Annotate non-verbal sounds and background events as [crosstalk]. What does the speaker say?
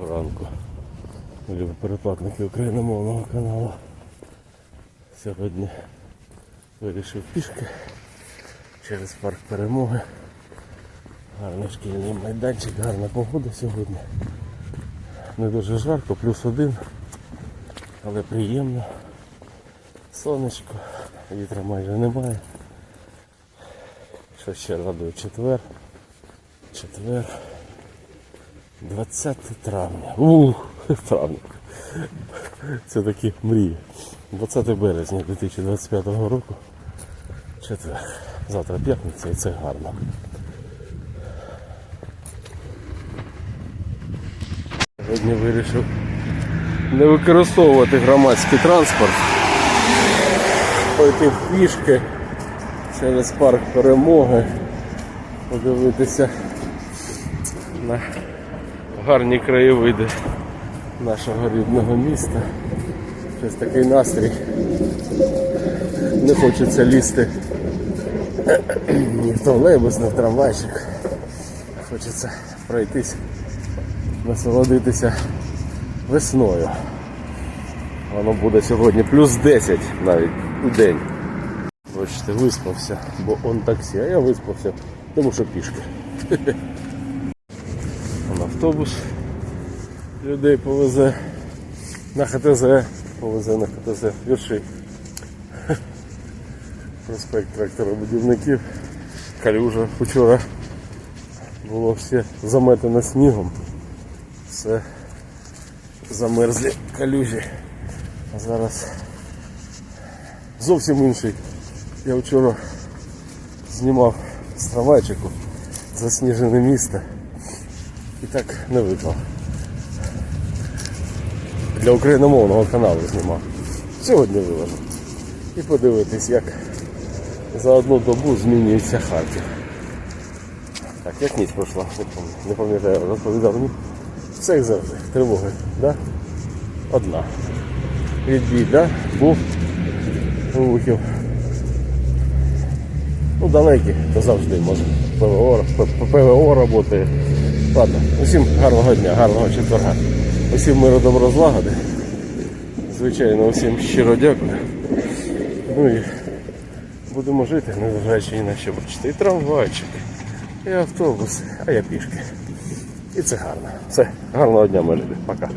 ранку. Любі перепадники україномовного каналу. Сьогодні вирішив пішки через парк перемоги. Гарний шкільний майданчик, гарна погода сьогодні. Не дуже жарко, плюс один, але приємно. Сонечко, вітра майже немає. Що ще радує четвер. Четвер. 20 травня. Ух, травня. Це такі мрії. 20 березня 2025 року. Четвер. Завтра п'ятниця і це гарно. Сьогодні вирішив не використовувати громадський транспорт. Пойти пішки через парк перемоги, подивитися на гарні краєвиди нашого рідного міста. Щось такий настрій. Не хочеться лізти ні в тролейбус, ні в трамвайчик. Хочеться пройтись, насолодитися весною. Воно буде сьогодні плюс 10 навіть у день. Бачите, виспався, бо он таксі, а я виспався, тому що пішки. Автобус людей повезе на ХТЗ, повезе на ХТЗ вірші. [laughs] Проспект тракторобудівників. Калюжа вчора було все заметено снігом. Все замерзлі калюжі. А зараз зовсім інший. Я вчора знімав з трамвайчику засніжене місто і так не виклав. Для україномовного каналу знімав. Сьогодні виложу. І подивитись, як за одну добу змінюється Харків. Так, як ніч пройшла, не пам'ятаю, розповідав ні. Все як завжди. Тривоги, да? Одна. Відбій, да? Був вибухів. Ну, далекі, то завжди може. ПВО, ПВО роботи. Ладно, усім гарного дня, гарного четверга. Усім миру добро злагоди. Звичайно, усім щиро дякую. Ну і будемо жити, незважаючи ні на що бачите. І трамвайчик, і автобус, а я пішки. І це гарно. Все, гарного дня, мої люди. Пока.